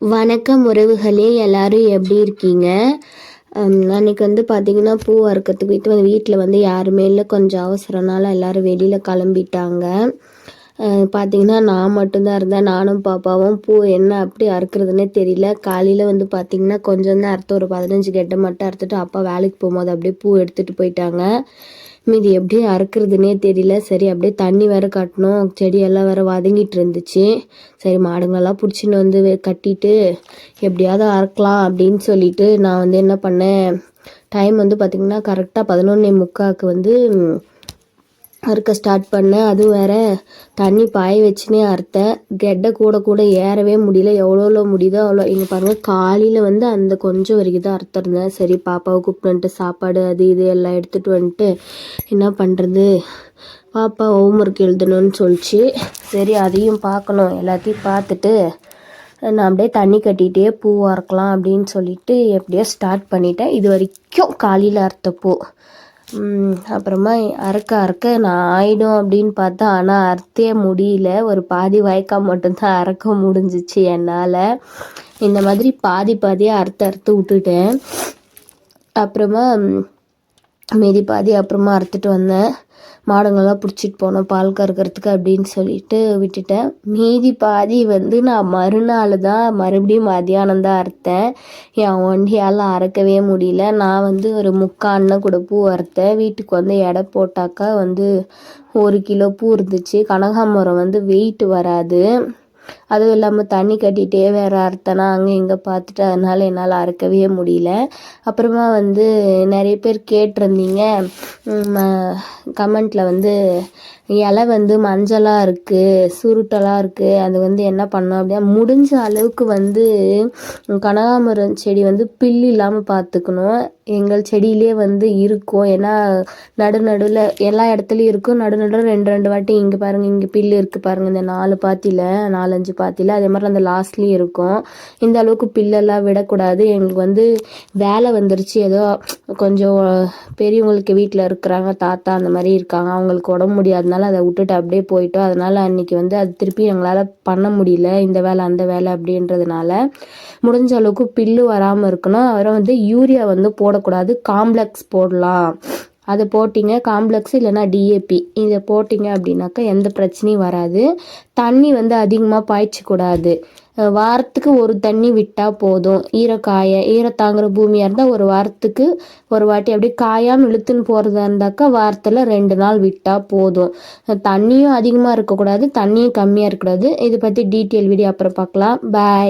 வணக்கம் உறவுகளே எல்லாரும் எப்படி இருக்கீங்க? அன்றைக்கி வந்து பார்த்திங்கன்னா பூ அறுக்கிறதுக்கு வீட்டு வந்து வீட்டில் வந்து யாருமே இல்லை. கொஞ்சம் அவசரனால எல்லோரும் வெளியில் கிளம்பிட்டாங்க. பார்த்திங்கன்னா நான் மட்டும்தான் இருந்தேன். நானும் பாப்பாவும் பூ என்ன அப்படி அறுக்கிறதுனே தெரியல. காலையில் வந்து பார்த்திங்கன்னா கொஞ்சம் தான் அறுத்து ஒரு பதினஞ்சு கெட்டை மட்டும் அறுத்துட்டு அப்பா வேலைக்கு போகும்போது அப்படியே பூ எடுத்துகிட்டு போயிட்டாங்க. மீதி எப்படி அறுக்கிறதுனே தெரியல. சரி அப்படியே தண்ணி வேற கட்டணும். செடியெல்லாம் வேற வதங்கிட்டு இருந்துச்சு. சரி மாடுங்களெல்லாம் பிடிச்சின்னு வந்து கட்டிட்டு எப்படியாவது அறுக்கலாம் அப்படின்னு சொல்லிட்டு நான் வந்து என்ன பண்ணேன் டைம் வந்து பார்த்திங்கன்னா கரெக்டாக பதினொன்னே முக்காவுக்கு வந்து அறுக்க ஸ்டார்ட் பண்ணேன். அதுவும் வேற தண்ணி பாய வச்சுனே அறுத்தேன். கெட்டை கூட கூட ஏறவே முடியல. எவ்வளோ எவ்வளோ முடியுதோ அவ்வளோ. இங்கே பாருங்கள் காலையில் வந்து அந்த கொஞ்சம் வரைக்கும் தான் அறுத்துருந்தேன் சரி பாப்பாவை கூப்பிட்டு சாப்பாடு அது இது எல்லாம் எடுத்துகிட்டு வந்துட்டு என்ன பண்ணுறது பாப்பா ஹோம் ஒர்க் எழுதணும்னு சொல்லிச்சு. சரி அதையும் பார்க்கணும். எல்லாத்தையும் பார்த்துட்டு நான் அப்படியே தண்ணி கட்டிகிட்டே பூ அறுக்கலாம் அப்படின்னு சொல்லிட்டு எப்படியோ ஸ்டார்ட் பண்ணிட்டேன். இது வரைக்கும் காலையில் அறுத்த பூ. அப்புறமா அறுக்க அறுக்க நான் ஆயிடும் அப்படின்னு பார்த்தா ஆனால் அறுத்தே முடியல. ஒரு பாதி வாய்க்கால் மட்டும்தான் அறுக்க முடிஞ்சிச்சு என்னால். இந்த மாதிரி பாதி பாதியாக அறுத்து அறுத்து விட்டுட்டேன். அப்புறமா மீதி பாதி அப்புறமா அறுத்துட்டு வந்தேன். மாடுங்கள்லாம் பிடிச்சிட்டு போனோம். பால் கறக்கிறதுக்கு அப்படின்னு சொல்லிட்டு விட்டுட்டேன். மீதி பாதி வந்து நான் மறுநாள் தான் மறுபடியும் மதியானம் தான் அறுத்தேன். என் ஒண்டியால் அறுக்கவே முடியல. நான் வந்து ஒரு முக்கால் கூட பூ அறுத்தேன். வீட்டுக்கு வந்து எடை போட்டாக்கா வந்து ஒரு கிலோ பூ இருந்துச்சு. கனகாமரம் வந்து வெயிட் வராது. அதுவும் இல்லாமல் தண்ணி கட்டிகிட்டே வேறு அறுத்தனா அங்கே இங்கே பார்த்துட்டு அதனால் என்னால் அறுக்கவே முடியல. அப்புறமா வந்து நிறைய பேர் கேட்டிருந்தீங்க. கமெண்ட்டில் வந்து இலை வந்து மஞ்சளாக இருக்குது சுருட்டலாக இருக்குது அது வந்து என்ன பண்ணோம் அப்படின்னா முடிஞ்ச அளவுக்கு வந்து கனகாமரம் செடி வந்து பில்லு இல்லாமல் பார்த்துக்கணும் எங்கள் செடியிலே வந்து இருக்கும். ஏன்னா நடு நடுவில் எல்லா இடத்துலையும் இருக்கும். நடு நடுவில் ரெண்டு ரெண்டு வாட்டி இங்கே பாருங்கள் இங்கே பில்லு இருக்குது பாருங்கள் இந்த நாலு பாத்தியில் நாலஞ்சு பாத்தியில் அதே மாதிரி அந்த லாஸ்ட்லேயும் இருக்கும். இந்த அளவுக்கு பில்லெல்லாம் விடக்கூடாது. எங்களுக்கு வந்து வேலை வந்துருச்சு. ஏதோ கொஞ்சம் பெரியவங்களுக்கு வீட்டில் இருக்கிறாங்க தாத்தா அந்த மாதிரி இருக்காங்க. அவங்களுக்கு உடம்பு முடியாதனால அதனால் அதை விட்டுட்டு அப்படியே போயிட்டோம். அதனால் அன்றைக்கி வந்து அது திருப்பி எங்களால் பண்ண முடியல. இந்த வேலை அந்த வேலை அப்படின்றதுனால முடிஞ்ச அளவுக்கு பில்லு வராமல் இருக்கணும். அவரை வந்து யூரியா வந்து போடக்கூடாது காம்ப்ளெக்ஸ் போடலாம். அதை போட்டிங்க காம்ப்ளெக்ஸ் இல்லைனா டிஏபி இதை போட்டிங்க அப்படின்னாக்கா எந்த பிரச்சனையும் வராது. தண்ணி வந்து அதிகமாக பாய்ச்சக்கூடாது வாரத்துக்கு ஒரு தண்ணி விட்டால் போதும். ஈரக்காய ஈரத்தாங்குற பூமியாக இருந்தால் ஒரு வாரத்துக்கு ஒரு வாட்டி அப்படியே காயாமல் இழுத்துன்னு போகிறதா இருந்தாக்கா வாரத்தில் ரெண்டு நாள் விட்டால் போதும். தண்ணியும் அதிகமாக இருக்கக்கூடாது. தண்ணியும் கம்மியாக இருக்கக்கூடாது. இதை பற்றி டீட்டெயில் வீடியோ அப்புறம் பார்க்கலாம். பாய்